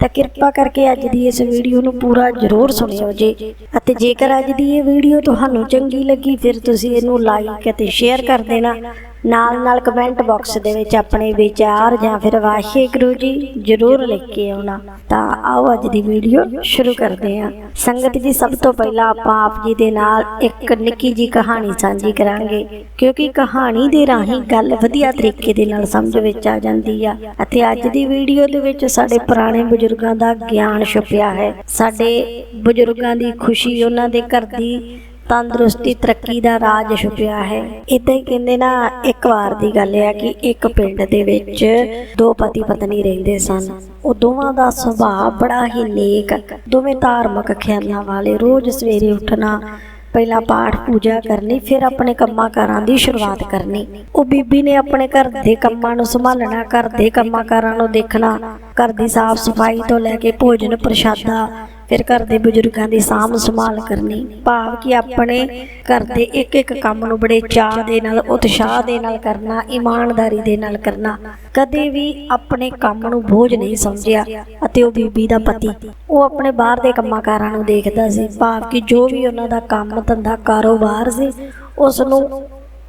ਤਾਂ ਕਿਰਪਾ ਕਰਕੇ ਅੱਜ ਦੀ ਇਸ ਵੀਡੀਓ ਨੂੰ ਪੂਰਾ ਜ਼ਰੂਰ ਸੁਣਿਓ ਜੀ। ਅਤੇ ਜੇਕਰ ਅੱਜ ਦੀ ਇਹ ਵੀਡੀਓ ਤੁਹਾਨੂੰ ਚੰਗੀ ਲੱਗੀ, ਫਿਰ ਤੁਸੀਂ ਇਹਨੂੰ ਲਾਈਕ ਅਤੇ ਸ਼ੇਅਰ ਕਰ ਦੇਣਾ। ਨਾਲ ਨਾਲ ਕਮੈਂਟ ਬਾਕਸ ਦੇ ਵਿੱਚ ਆਪਣੇ ਵਿਚਾਰ ਜਾਂ ਫਿਰ ਵਾਹਿਗੁਰੂ ਜੀ ਜ਼ਰੂਰ ਲਿਖ ਕੇ ਆਉਣਾ। ਤਾਂ ਆਓ ਅੱਜ ਦੀ ਵੀਡੀਓ ਸ਼ੁਰੂ ਕਰਦੇ ਹਾਂ। ਸੰਗਤ ਜੀ, ਸਭ ਤੋਂ ਪਹਿਲਾਂ ਆਪਾਂ ਆਪ ਜੀ ਦੇ ਨਾਲ ਇੱਕ ਨਿੱਕੀ ਜੀ ਕਹਾਣੀ ਸਾਂਝੀ ਕਰਾਂਗੇ। ਕਿਉਂਕਿ ਕਹਾਣੀ ਦੇ ਰਾਹੀਂ ਗੱਲ ਵਧੀਆ ਤਰੀਕੇ ਦੇ ਨਾਲ ਸਮਝ ਵਿੱਚ ਆ ਜਾਂਦੀ ਆ। ਅਤੇ ਅੱਜ ਦੀ ਵੀਡੀਓ ਦੇ ਵਿੱਚ ਸਾਡੇ ਪੁਰਾਣੇ ਬਜ਼ੁਰਗਾਂ ਦਾ ਗਿਆਨ ਛੁਪਿਆ ਹੈ। ਸਾਡੇ ਬਜ਼ੁਰਗਾਂ ਦੀ ਖੁਸ਼ੀ ਉਹਨਾਂ ਦੇ ਘਰ ਦੀ ਤੰਦਰੁਸਤੀ, ਤਰੱਕੀ ਦਾ ਰਾਜ ਛੁਪਿਆ ਹੈ। ਇਦਾਂ ਹੀ ਕਹਿੰਦੇ ਨਾ, ਇੱਕ ਵਾਰ ਦੀ ਗੱਲ ਹੈ ਕਿ ਇੱਕ ਪਿੰਡ ਦੇ ਵਿੱਚ ਦੋ ਪਤੀ ਪਤਨੀ ਰਹਿੰਦੇ ਸਨ। ਉਹ ਦੋਵਾਂ ਦਾ ਸੁਭਾਅ ਬੜਾ ਹੀ ਨੇਕ, ਦੋਵੇਂ ਧਾਰਮਿਕ ਖਿਆਲਾਂ ਵਾਲੇ। ਰੋਜ਼ ਸਵੇਰੇ ਉੱਠਣਾ, ਪਹਿਲਾਂ ਪਾਠ ਪੂਜਾ ਕਰਨੀ, ਫਿਰ ਆਪਣੇ ਕੰਮਾਂ ਕਾਰਾਂ ਦੀ ਸ਼ੁਰੂਆਤ ਕਰਨੀ। ਉਹ ਬੀਬੀ ਨੇ ਆਪਣੇ ਘਰ ਦੇ ਕੰਮਾਂ ਨੂੰ ਸੰਭਾਲਣਾ, ਘਰ ਦੇ ਕੰਮਾਂ ਕਾਰਾਂ ਨੂੰ ਦੇਖਣਾ। ਘਰ ਦੀ ਸਾਫ਼ ਸਫ਼ਾਈ ਤੋਂ ਲੈ ਕੇ ਭੋਜਨ ਪ੍ਰਸ਼ਾਦਾ, ਫਿਰ ਘਰ ਦੇ ਬਜ਼ੁਰਗਾਂ ਦੀ ਸਾਂਭ ਸੰਭਾਲ ਕਰਨੀ। ਭਾਵ ਕਿ ਆਪਣੇ ਘਰ ਦੇ ਇੱਕ ਇੱਕ ਕੰਮ ਨੂੰ ਬੜੇ ਚਾਅ ਦੇ ਨਾਲ, ਉਤਸ਼ਾਹ ਦੇ ਨਾਲ ਕਰਨਾ, ਇਮਾਨਦਾਰੀ ਦੇ ਨਾਲ ਕਰਨਾ। ਕਦੇ ਵੀ ਆਪਣੇ ਕੰਮ ਨੂੰ ਬੋਝ ਨਹੀਂ ਸਮਝਿਆ ਅਤੇ ਉਹ ਬੀਬੀ ਦਾ ਪਤੀ, ਉਹ ਆਪਣੇ ਬਾਹਰ ਦੇ ਕੰਮਾਂ ਕਾਰਾਂ ਨੂੰ ਦੇਖਦਾ ਸੀ। ਭਾਵ ਕਿ ਜੋ ਵੀ ਉਹਨਾਂ ਦਾ ਕੰਮ, ਧੰਦਾ, ਕਾਰੋਬਾਰ ਸੀ, ਉਸ ਨੂੰ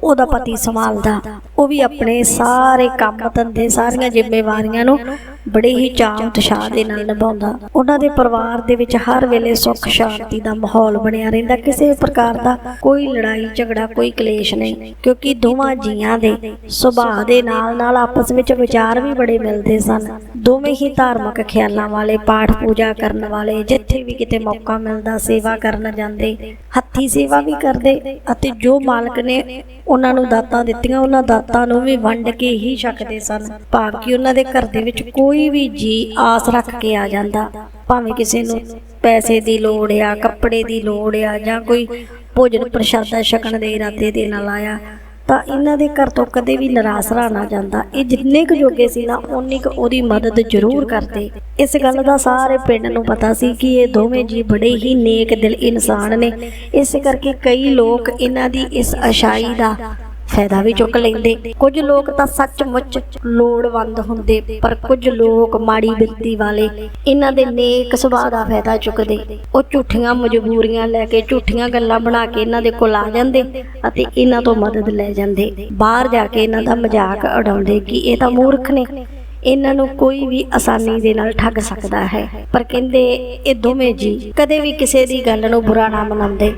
ਉਹਦਾ ਪਤੀ ਸੰਭਾਲਦਾ। ਉਹ ਵੀ ਆਪਣੇ ਸਾਰੇ ਕੰਮ ਧੰਦੇ, ਸਾਰੀਆਂ ਜ਼ਿੰਮੇਵਾਰੀਆਂ ਨੂੰ ਬੜੇ ਹੀ ਚਾਅ ਉਤਸ਼ਾਹ ਦੇ ਨਾਲ ਨਿਭਾਉਂਦਾ। ਉਹਨਾਂ ਦੇ ਪਰਿਵਾਰ ਦੇ ਵਿੱਚ ਹਰ ਵੇਲੇ ਸੁੱਖ, ਸ਼ਾਂਤੀ ਦਾ ਮਾਹੌਲ ਬਣਿਆ ਰਹਿੰਦਾ। ਕਿਸੇ ਪ੍ਰਕਾਰ ਦਾ ਕੋਈ ਲੜਾਈ, ਝਗੜਾ, ਕੋਈ ਕਲੇਸ਼ ਨਹੀਂ, ਕਿਉਂਕਿ ਦੋਵਾਂ ਜੀਆਂ ਦੇ ਸੁਭਾਅ ਦੇ ਨਾਲ ਨਾਲ ਆਪਸ ਵਿੱਚ ਵਿਚਾਰ ਵੀ ਬੜੇ ਮਿਲਦੇ ਸਨ। ਦੋਵੇਂ ਹੀ ਧਾਰਮਿਕ ਖਿਆਲਾਂ ਵਾਲੇ, ਪਾਠ ਪੂਜਾ ਕਰਨ ਵਾਲੇ, ਜਿੱਥੇ ਵੀ ਕਿਤੇ ਮੌਕਾ ਮਿਲਦਾ, ਸੇਵਾ ਕਰਨ ਜਾਂਦੇ, ਹੱਥੀ ਸੇਵਾ ਵੀ ਕਰਦੇ ਅਤੇ ਜੋ ਮਾਲਕ ਨੇ ਉਹਨਾਂ ਨੂੰ ਦਾਤਾਂ ਦਿੱਤੀਆਂ, ਉਹਨਾਂ ਦਾਤਾਂ ਨੂੰ ਵੀ ਵੰਡ ਕੇ ਹੀ ਛਕਦੇ ਸਨ। ਭਾਵ ਕਿ ਉਹਨਾਂ ਦੇ ਘਰ ਦੇ ਵਿੱਚ ਕੋਈ ਵੀ ਜੀ ਆਸ ਰੱਖ ਕੇ ਆ ਜਾਂਦਾ। ਭਾਵੇਂ ਕਿਸੇ ਨੂੰ ਪੈਸੇ ਦੀ ਲੋੜ ਆ, ਕੱਪੜੇ ਦੀ ਲੋੜ ਆ ਜਾਂ ਕੋਈ ਭੋਜਨ ਪ੍ਰਸ਼ਾਦਾ ਛਕਣ ਦੇ ਇਰਾਦੇ ਦੇ ਨਾਲ ਆਇਆ। ਤਾਂ ਇਹਨਾਂ ਦੇ ਘਰ ਤੋਂ ਕਦੇ ਵੀ ਨਿਰਾਸਰਾ ਨਾ ਜਾਂਦਾ। ਇਹ ਜਿੰਨੇ ਕੁ ਜੋਗੇ ਸੀ ਨਾ ਉਨੀ ਕੁ ਉਹਦੀ ਮਦਦ ਜ਼ਰੂਰ ਕਰਦੇ। ਇਸ ਗੱਲ ਦਾ ਸਾਰੇ ਪਿੰਡ ਨੂੰ ਪਤਾ ਸੀ ਕਿ ਇਹ ਦੋਵੇਂ ਜੀ ਬੜੇ ਹੀ ਨੇਕ ਦਿਲ ਇਨਸਾਨ ਨੇ। ਇਸ ਕਰਕੇ ਕਈ ਲੋਕ ਇਹਨਾਂ ਦੀ ਇਸ ਅਸ਼ਾਈ ਦਾ ਫਾਇਦਾ ਵੀ ਚੁੱਕ ਲੈਂਦੇ। ਕੁਝ ਲੋਕ ਤਾਂ ਸੱਚਮੁੱਚ ਲੋੜਵੰਦ ਹੁੰਦੇ, ਪਰ ਕੁਝ ਲੋਕ ਮਾੜੀ ਬਿਰਤੀ ਵਾਲੇ ਇਹਨਾਂ ਦੇ ਨੇਕ ਸੁਭਾਅ ਦਾ ਫਾਇਦਾ ਚੁੱਕਦੇ। ਉਹ ਝੂਠੀਆਂ ਮਜਬੂਰੀਆਂ ਲੈ ਕੇ ਝੂਠੀਆਂ ਗੱਲਾਂ ਬਣਾ ਕੇ ਇਹਨਾਂ ਦੇ ਕੋਲ ਆ ਜਾਂਦੇ ਅਤੇ ਇਹਨਾਂ ਤੋਂ ਮਦਦ ਲੈ ਜਾਂਦੇ। ਬਾਹਰ ਜਾ ਕੇ ਇਹਨਾਂ ਦਾ ਮਜ਼ਾਕ ਉਡਾਉਂਦੇ ਕਿ ਇਹ ਤਾਂ ਮੂਰਖ ਨੇ। ਇਹਨਾਂ ਨੂੰ ਕੋਈ ਵੀ ਆਸਾਨੀ ਦੇ ਨਾਲ ਠੱਗ ਸਕਦਾ ਹੈ। ਪਰ ਕਹਿੰਦੇ, ਇਹ ਦੋਵੇਂ ਜੀ ਕਦੇ ਵੀ ਕਿਸੇ ਦੀ ਗੱਲ ਨੂੰ ਬੁਰਾ ਨਾ ਮਨਾਉਂਦੇ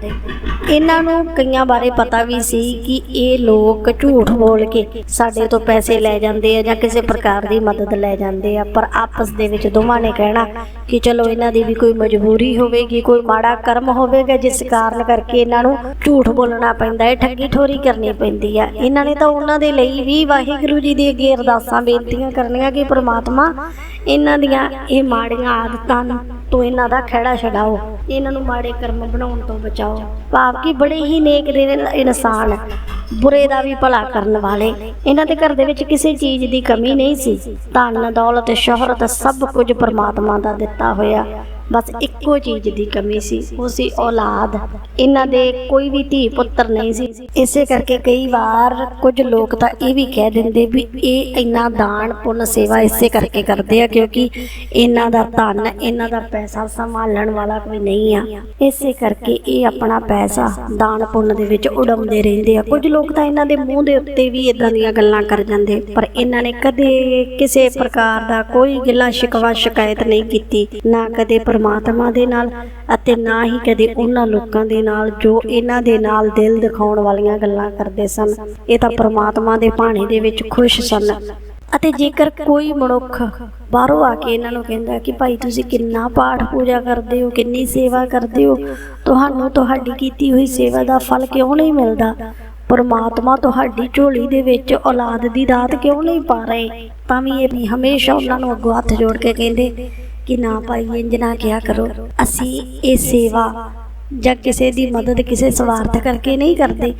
ਇਹਨਾਂ ਨੂੰ ਕਈਆਂ ਬਾਰੇ ਪਤਾ ਵੀ ਸੀ ਕਿ ਇਹ ਲੋਕ ਝੂਠ ਬੋਲ ਕੇ ਸਾਡੇ ਤੋਂ ਪੈਸੇ ਲੈ ਜਾਂਦੇ ਆ ਜਾਂ ਕਿਸੇ ਪ੍ਰਕਾਰ ਦੀ ਮਦਦ ਲੈ ਜਾਂਦੇ ਆ। ਪਰ ਆਪਸ ਦੇ ਵਿੱਚ ਦੋਵਾਂ ਨੇ ਕਹਿਣਾ ਕਿ ਚਲੋ ਇਹਨਾਂ ਦੀ ਵੀ ਕੋਈ ਮਜਬੂਰੀ ਹੋਵੇਗੀ, ਕੋਈ ਮਾੜਾ ਕਰਮ ਹੋਵੇਗਾ, ਜਿਸ ਕਾਰਨ ਕਰਕੇ ਇਹਨਾਂ ਨੂੰ ਝੂਠ ਬੋਲਣਾ ਪੈਂਦਾ ਹੈ, ਠੱਗੀ ਠੋਰੀ ਕਰਨੀ ਪੈਂਦੀ ਆ। ਇਹਨਾਂ ਨੇ ਤਾਂ ਉਹਨਾਂ ਦੇ ਲਈ ਵੀ ਵਾਹਿਗੁਰੂ ਜੀ ਦੇ ਅੱਗੇ ਅਰਦਾਸਾਂ ਬੇਨਤੀਆਂ ਕਰਨੀਆਂ ਕਿ ਪ੍ਰਮਾਤਮਾ, ਇਹਨਾਂ ਦੀਆਂ ਇਹ ਮਾੜੀਆਂ ਆਦਤਾਂ ਤੋਂ ਇਹਨਾਂ ਦਾ ਖਹਿੜਾ ਛਡਾਓ। ਇਹਨਾਂ ਨੂੰ ਮਾੜੇ ਕਰਮ ਬਣਾਉਣ ਤੋਂ ਬਚਾਓ। ਭਾਵ ਕਿ ਬੜੇ ਹੀ ਨੇਕ ਦਿਲ ਇਨਸਾਨ ਬੁਰੇ ਦਾ ਵੀ ਭਲਾ ਕਰਨ ਵਾਲੇ। ਇਹਨਾਂ ਦੇ ਘਰ ਦੇ ਵਿੱਚ ਕਿਸੇ ਚੀਜ਼ ਦੀ ਕਮੀ ਨਹੀਂ ਸੀ। ਧਨ, ਦੌਲਤ, ਸ਼ੋਹਰਤ ਸਭ ਕੁਝ ਪ੍ਰਮਾਤਮਾ ਦਾ ਦਿੱਤਾ ਹੋਇਆ। ਬਸ ਇੱਕੋ ਚੀਜ਼ ਦੀ ਕਮੀ ਸੀ, ਉਹ ਸੀ ਔਲਾਦ। ਇਹਨਾਂ ਦੇ ਕੋਈ ਵੀ ਧੀ ਪੁੱਤਰ ਨਹੀਂ ਸੀ। ਇਸੇ ਕਰਕੇ ਕਈ ਵਾਰ ਕੁਝ ਲੋਕ ਤਾਂ ਇਹ ਵੀ ਕਹਿ ਦਿੰਦੇ ਵੀ ਇਹ ਇੰਨਾ ਦਾਨ, ਪੁੰਨ, ਸੇਵਾ ਇਸੇ ਕਰਕੇ ਕਰਦੇ ਆ ਕਿਉਂਕਿ ਇਹਨਾਂ ਦਾ ਧਨ, ਇਹਨਾਂ ਦਾ ਪੈਸਾ ਸੰਭਾਲਣ ਵਾਲਾ ਕੋਈ ਨਹੀਂ ਆ। ਇਸੇ ਕਰਕੇ ਇਹ ਆਪਣਾ ਪੈਸਾ ਦਾਨ, ਪੁੰਨ ਦੇ ਵਿੱਚ ਉਡਾਉਂਦੇ ਰਹਿੰਦੇ ਆ। ਕੁਝ ਲੋਕ ਤਾਂ ਇਹਨਾਂ ਦੇ ਮੂੰਹ ਦੇ ਉੱਤੇ ਵੀ ਇਦਾਂ ਦੀਆਂ ਗੱਲਾਂ ਕਰ ਜਾਂਦੇ, ਪਰ ਇਹਨਾਂ ਨੇ ਕਦੇ ਕਿਸੇ ਪ੍ਰਕਾਰ ਦਾ ਕੋਈ ਗਿਲਾ ਸ਼ਿਕਵਾ ਸ਼ਿਕਾਇਤ ਨਹੀਂ ਕੀਤੀ, ਨਾ ਕਦੇ ਪਰਮਾਤਮਾ ਦੇ ਨਾਲ ਅਤੇ ਨਾ ਹੀ ਕਦੇ ਉਹਨਾਂ ਲੋਕਾਂ ਦੇ ਨਾਲ ਜੋ ਇਹਨਾਂ ਦੇ ਨਾਲ ਦਿਲ ਦਿਖਾਉਣ ਵਾਲੀਆਂ ਗੱਲਾਂ ਕਰਦੇ ਸਨ। ਇਹ ਤਾਂ ਪਰਮਾਤਮਾ ਦੇ ਭਾਣੇ ਦੇ ਵਿੱਚ ਖੁਸ਼ ਸਨ। ਅਤੇ ਜੇਕਰ ਕੋਈ ਮਨੁੱਖ ਬਾਹਰੋਂ ਆ ਕੇ ਇਹਨਾਂ ਨੂੰ ਕਹਿੰਦਾ ਕਿ ਭਾਈ ਤੁਸੀਂ ਕਿੰਨਾ ਪਾਠ ਪੂਜਾ ਕਰਦੇ ਹੋ, ਕਿੰਨੀ ਸੇਵਾ ਕਰਦੇ ਹੋ, ਤੁਹਾਨੂੰ ਤੁਹਾਡੀ ਕੀਤੀ ਹੋਈ ਸੇਵਾ ਦਾ ਫਲ ਕਿਉਂ ਨਹੀਂ ਮਿਲਦਾ? ਪਰਮਾਤਮਾ ਤੁਹਾਡੀ ਝੋਲੀ ਦੇ ਵਿੱਚ ਔਲਾਦ ਦੀ ਦਾਤ ਕਿਉਂ ਨਹੀਂ ਪਾ ਰਹੇ? ਤਾਂ ਵੀ ਇਹ ਵੀ ਹਮੇਸ਼ਾ ਉਹਨਾਂ ਨੂੰ ਅੱਗੋਂ ਹੱਥ ਜੋੜ ਕੇ ਕਹਿੰਦੇ ਕਿ ਨਾ ਭਾਈ ਇੰਜ ਨਾ ਕਿਹਾ ਕਰੋ। ਅਸੀਂ ਇਹ ਸੇਵਾ ਜਾਂ ਕਿਸੇ ਦੀ ਮਦਦ ਕਿਸੇ ਸਵਾਰਥ ਕਰਕੇ ਨਹੀਂ ਕਰਦੇ।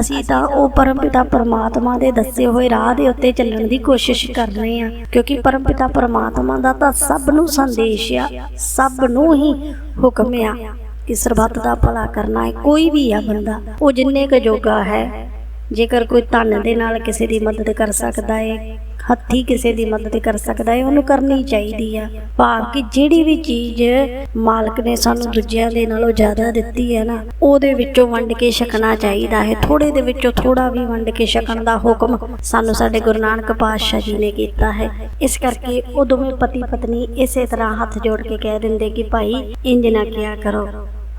ਅਸੀਂ ਤਾਂ ਉਹ ਪਰਮਪਿਤਾ ਪਰਮਾਤਮਾ ਦੇ ਦੱਸੇ ਹੋਏ ਰਾਹ ਦੇ ਉੱਤੇ ਚੱਲਣ ਦੀ ਕੋਸ਼ਿਸ਼ ਕਰ ਰਹੇ ਹਾਂ। ਕਿਉਂਕਿ ਪਰਮਪਿਤਾ ਪਰਮਾਤਮਾ ਦਾ ਤਾਂ ਸਭ ਨੂੰ ਸੰਦੇਸ਼ ਆ। ਸਭ ਨੂੰ ਹੀ ਹੁਕਮ ਆ ਕਿ ਸਰਬੱਤ ਦਾ ਭਲਾ ਕਰਨਾ ਹੈ। ਕੋਈ ਵੀ ਆ ਬੰਦਾ ਉਹ ਜਿੰਨੇ ਕੁ ਜੋਗਾ ਹੈ ਜੇਕਰ ਕੋਈ ਧਨ ਦੇ ਨਾਲ ਕਿਸੇ ਦੀ ਮਦਦ ਕਰ ਸਕਦਾ ਹੈ ਹੱਥੀ ਕਿਸੇ ਦੀ ਮਦਦ ਕਰ ਸਕਦਾ ਹੈ, ਉਹਨੂੰ ਕਰਨੀ ਚਾਹੀਦੀ ਆ। ਭਾਵ ਕਿ ਜਿਹੜੀ ਵੀ ਚੀਜ਼ ਮਾਲਕ ਨੇ ਸਾਨੂੰ ਦੂਜਿਆਂ ਦੇ ਨਾਲੋਂ ਜ਼ਿਆਦਾ ਦਿੱਤੀ ਹੈ ਨਾ, ਉਹਦੇ ਵਿੱਚੋਂ ਵੰਡ ਕੇ ਛਕਣਾ ਚਾਹੀਦਾ ਹੈ। ਥੋੜੇ ਦੇ ਵਿੱਚੋਂ ਥੋੜਾ ਵੀ ਵੰਡ ਕੇ ਛਕਣ ਦਾ ਹੁਕਮ ਸਾਨੂੰ ਸਾਡੇ ਗੁਰੂ ਨਾਨਕ ਪਾਤਸ਼ਾਹ ਜੀ ਨੇ ਕੀਤਾ ਹੈ। ਇਸ ਕਰਕੇ ਉਹ ਦੋਵੇਂ ਪਤੀ ਪਤਨੀ ਇਸੇ ਤਰ੍ਹਾਂ ਹੱਥ ਜੋੜ ਕੇ ਕਹਿ ਦਿੰਦੇ ਕਿ ਭਾਈ, ਇੰਜ ਨਾ ਕਿਆ ਕਰੋ।